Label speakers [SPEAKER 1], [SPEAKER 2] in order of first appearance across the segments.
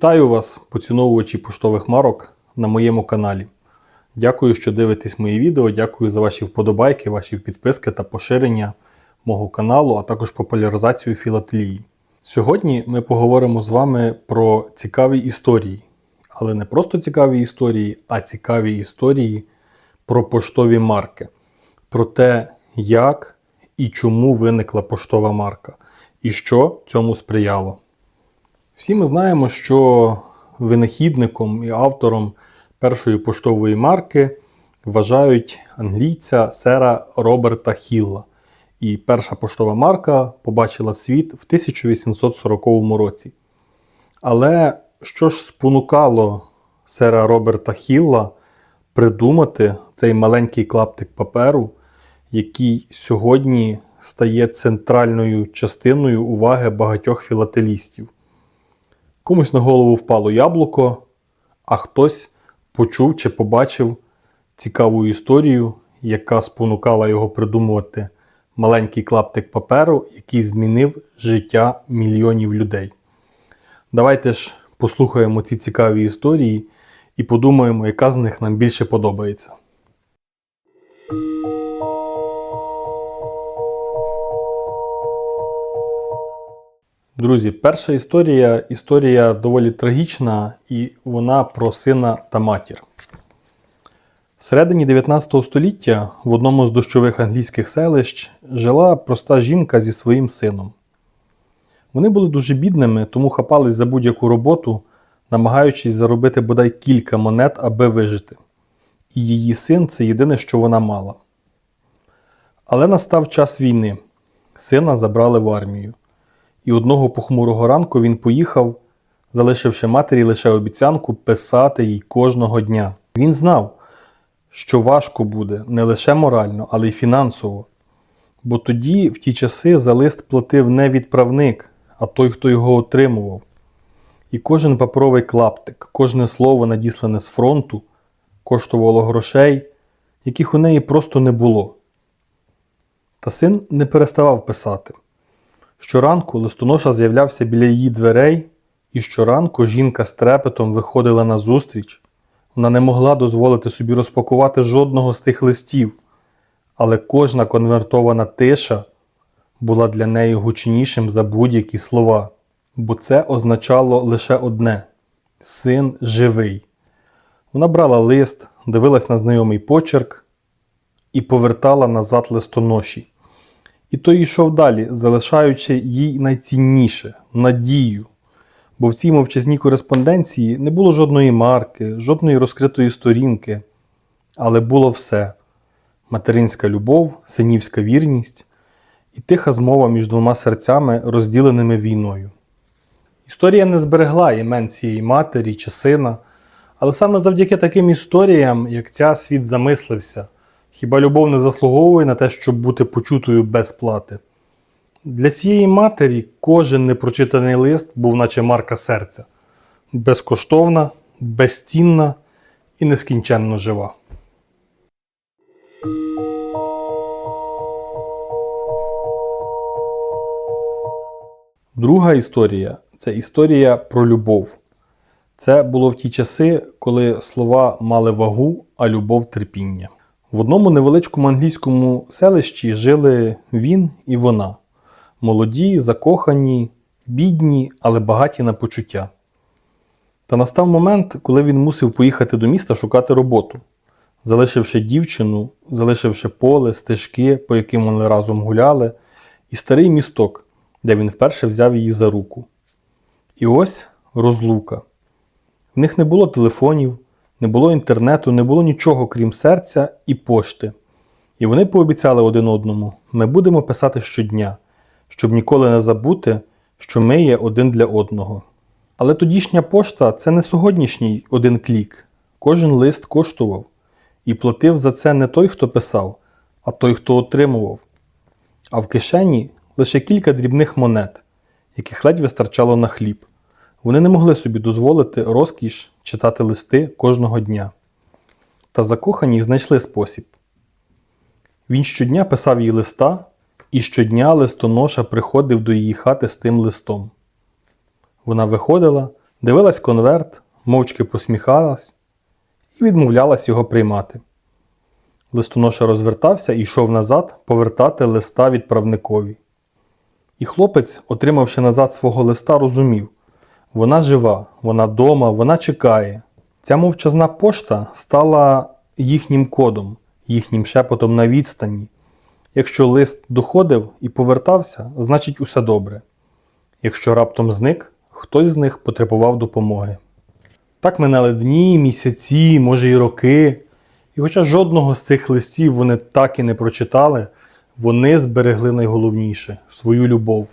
[SPEAKER 1] Вітаю вас, поціновувачі поштових марок на моєму каналі. Дякую, що дивитесь мої відео. Дякую за ваші вподобайки, ваші підписки та поширення мого каналу, а також популяризацію філателії. Сьогодні ми поговоримо з вами про цікаві історії, але не просто цікаві історії, а цікаві історії про поштові марки, про те, як і чому виникла поштова марка, і що цьому сприяло. Всі ми знаємо, що винахідником і автором першої поштової марки вважають англійця сера Роберта Хілла. І перша поштова марка побачила світ в 1840 році. Але що ж спонукало сера Роберта Хілла придумати цей маленький клаптик паперу, який сьогодні стає центральною частиною уваги багатьох філателістів? Комусь на голову впало яблуко, а хтось почув чи побачив цікаву історію, яка спонукала його придумувати маленький клаптик паперу, який змінив життя мільйонів людей. Давайте ж послухаємо ці цікаві історії і подумаємо, яка з них нам більше подобається. Друзі, перша історія історія доволі трагічна, і вона про сина та матір. Всередині 19 століття в одному з дощових англійських селищ жила проста жінка зі своїм сином. Вони були дуже бідними, тому хапались за будь-яку роботу, намагаючись заробити бодай кілька монет, аби вижити. І її син це єдине, що вона мала. Але настав час війни. Сина забрали в армію. І одного похмурого ранку він поїхав, залишивши матері лише обіцянку писати їй кожного дня. Він знав, що важко буде не лише морально, але й фінансово. Бо тоді, в ті часи, за лист платив не відправник, а той, хто його отримував. І кожен паперовий клаптик, кожне слово, надіслане з фронту, коштувало грошей, яких у неї просто не було. Та син не переставав писати. Щоранку листоноша з'являвся біля її дверей, і щоранку жінка з трепетом виходила на зустріч. Вона не могла дозволити собі розпакувати жодного з тих листів, але кожна конвертована тиша була для неї гучнішим за будь-які слова, бо це означало лише одне син живий. Вона брала лист, дивилась на знайомий почерк і повертала назад листоноші. І той йшов далі, залишаючи їй найцінніше надію. Бо в цій мовчазній кореспонденції не було жодної марки, жодної розкритої сторінки, але було все: материнська любов, синівська вірність і тиха змова між двома серцями, розділеними війною. Історія не зберегла імен цієї матері чи сина, але саме завдяки таким історіям, як ця світ замислився. Хіба любов не заслуговує на те, щоб бути почутою без плати? Для цієї матері кожен непрочитаний лист був наче марка серця безкоштовна, безцінна і нескінченно жива. Друга історія це історія про любов. Це було в ті часи, коли слова мали вагу, а любов терпіння. В одному невеличкому англійському селищі жили він і вона молоді, закохані, бідні, але багаті на почуття. Та настав момент, коли він мусив поїхати до міста шукати роботу, залишивши дівчину, залишивши поле, стежки, по яким вони разом гуляли, і старий місток, де він вперше взяв її за руку. І ось розлука. В них не було телефонів. Не було інтернету, не було нічого, крім серця і пошти. І вони пообіцяли один одному: ми будемо писати щодня, щоб ніколи не забути, що ми є один для одного. Але тодішня пошта це не сьогоднішній один клік. Кожен лист коштував, і платив за це не той, хто писав, а той, хто отримував. А в кишені лише кілька дрібних монет, яких ледь вистачало на хліб. Вони не могли собі дозволити розкіш читати листи кожного дня. Та закохані знайшли спосіб. Він щодня писав їй листа, і щодня листоноша приходив до її хати з тим листом. Вона виходила, Дивилась конверт, мовчки посміхалась і відмовлялась його приймати. Листоноша розвертався і йшов назад повертати листа відправникові. І хлопець, отримавши назад свого листа, розумів вона жива, вона дома, вона чекає. Ця мовчазна пошта стала їхнім кодом, їхнім шепотом на відстані. Якщо лист доходив і повертався, значить усе добре. Якщо раптом зник, хтось з них потребував допомоги. Так минали дні, місяці, може й роки. І хоча жодного з цих листів вони так і не прочитали, вони зберегли найголовніше свою любов.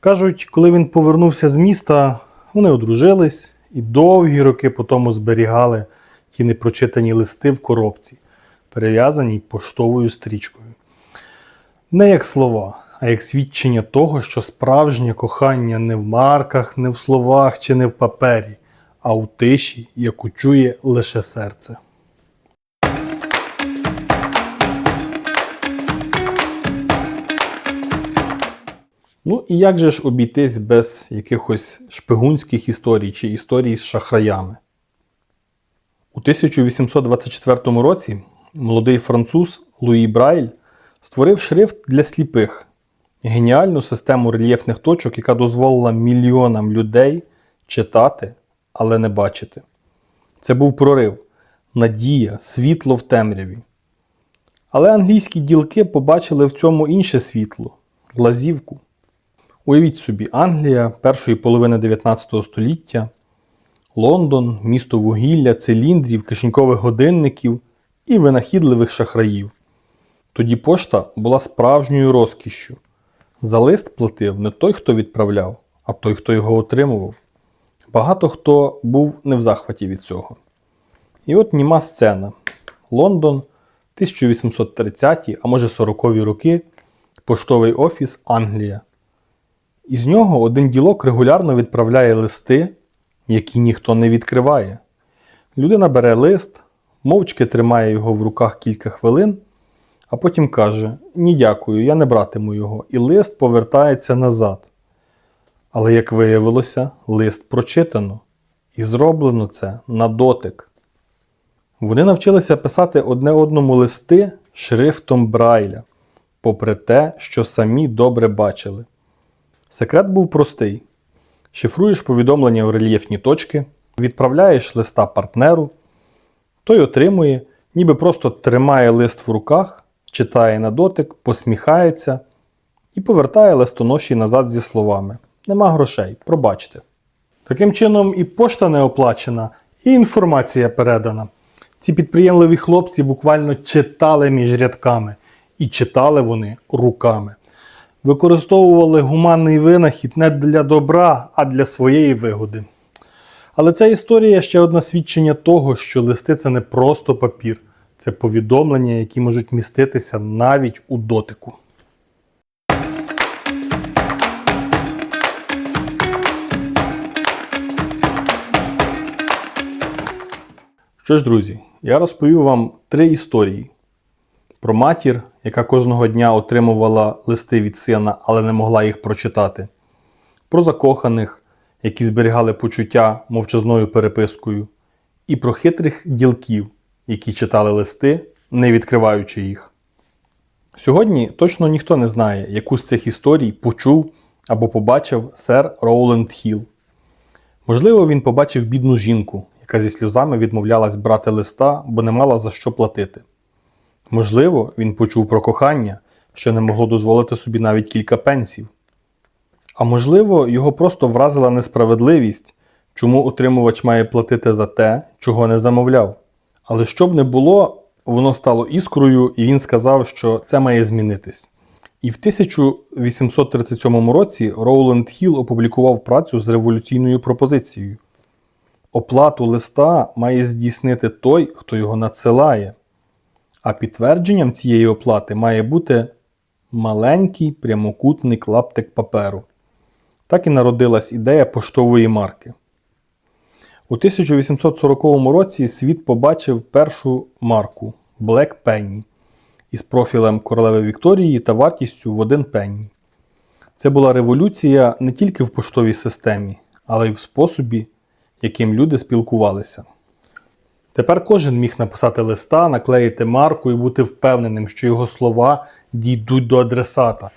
[SPEAKER 1] Кажуть, коли він повернувся з міста, вони одружились і довгі роки по тому зберігали ті непрочитані листи в коробці, перев'язаній поштовою стрічкою. Не як слова, а як свідчення того, що справжнє кохання не в марках, не в словах чи не в папері, а у тиші, яку чує лише серце. Ну і як же ж обійтись без якихось шпигунських історій чи історій з шахраями? У 1824 році молодий француз Луї Брайль створив шрифт для сліпих геніальну систему рельєфних точок, яка дозволила мільйонам людей читати, але не бачити. Це був прорив, надія, світло в темряві. Але англійські ділки побачили в цьому інше світло лазівку. Уявіть собі, Англія першої половини 19 століття, Лондон, місто вугілля, циліндрів, кишенькових годинників і винахідливих шахраїв. Тоді пошта була справжньою розкішшю. За лист платив не той, хто відправляв, а той, хто його отримував. Багато хто був не в захваті від цього. І от німа сцена. Лондон, 1830-ті, а може 40-ві роки, поштовий офіс Англія. Із нього один ділок регулярно відправляє листи, які ніхто не відкриває. Людина бере лист, мовчки тримає його в руках кілька хвилин, а потім каже: Ні, дякую, я не братиму його, і лист повертається назад. Але, як виявилося, лист прочитано, і зроблено це на дотик. Вони навчилися писати одне одному листи шрифтом Брайля, попри те, що самі добре бачили. Секрет був простий: шифруєш повідомлення в рельєфні точки, відправляєш листа партнеру, той отримує, ніби просто тримає лист в руках, читає на дотик, посміхається і повертає листоноші назад зі словами: Нема грошей, пробачте. Таким чином, і пошта не оплачена, і інформація передана. Ці підприємливі хлопці буквально читали між рядками, і читали вони руками використовували гуманний винахід не для добра, а для своєї вигоди. Але ця історія ще одне свідчення того, що листи це не просто папір, це повідомлення, які можуть міститися навіть у дотику. Що ж, друзі, я розповів вам три історії про матір, яка кожного дня отримувала листи від сина, але не могла їх прочитати, про закоханих, які зберігали почуття мовчазною перепискою, і про хитрих ділків, які читали листи, не відкриваючи їх. Сьогодні точно ніхто не знає, яку з цих історій почув або побачив сер Роуленд Хіл. Можливо, він побачив бідну жінку, яка зі сльозами відмовлялась брати листа, бо не мала за що платити. Можливо, він почув про кохання, що не могло дозволити собі навіть кілька пенсів. А можливо, його просто вразила несправедливість, чому отримувач має платити за те, чого не замовляв. Але що б не було, воно стало іскрою, і він сказав, що це має змінитись. І в 1837 році Роуленд Хіл опублікував працю з революційною пропозицією. Оплату листа має здійснити той, хто його надсилає. А підтвердженням цієї оплати має бути маленький прямокутний клаптик паперу. Так і народилась ідея поштової марки. У 1840 році світ побачив першу марку Black Penny із профілем королеви Вікторії та вартістю в один пенні. Це була революція не тільки в поштовій системі, але й в способі, яким люди спілкувалися. Тепер кожен міг написати листа, наклеїти марку і бути впевненим, що його слова дійдуть до адресата.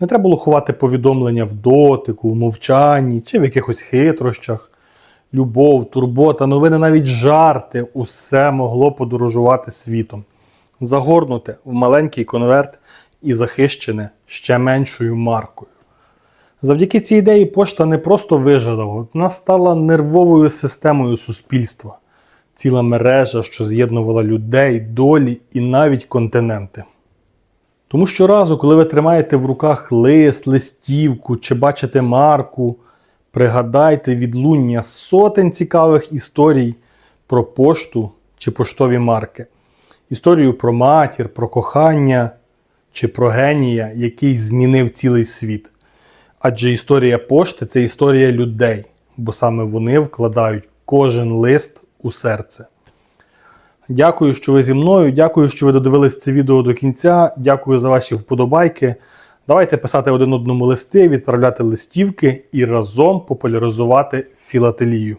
[SPEAKER 1] Не треба було ховати повідомлення в дотику, в мовчанні чи в якихось хитрощах. Любов, турбота, новини, навіть жарти усе могло подорожувати світом, загорнуте в маленький конверт і захищене ще меншою маркою. Завдяки цій ідеї пошта не просто вижила, вона стала нервовою системою суспільства, ціла мережа, що з'єднувала людей, долі і навіть континенти. Тому щоразу, коли ви тримаєте в руках лист, листівку чи бачите марку, пригадайте відлуння сотень цікавих історій про пошту чи поштові марки. Історію про матір, про кохання чи про генія, який змінив цілий світ. Адже історія пошти це історія людей, бо саме вони вкладають кожен лист у серце. Дякую, що ви зі мною. Дякую, що ви додивились це відео до кінця. Дякую за ваші вподобайки. Давайте писати один одному листи, відправляти листівки і разом популяризувати філателію.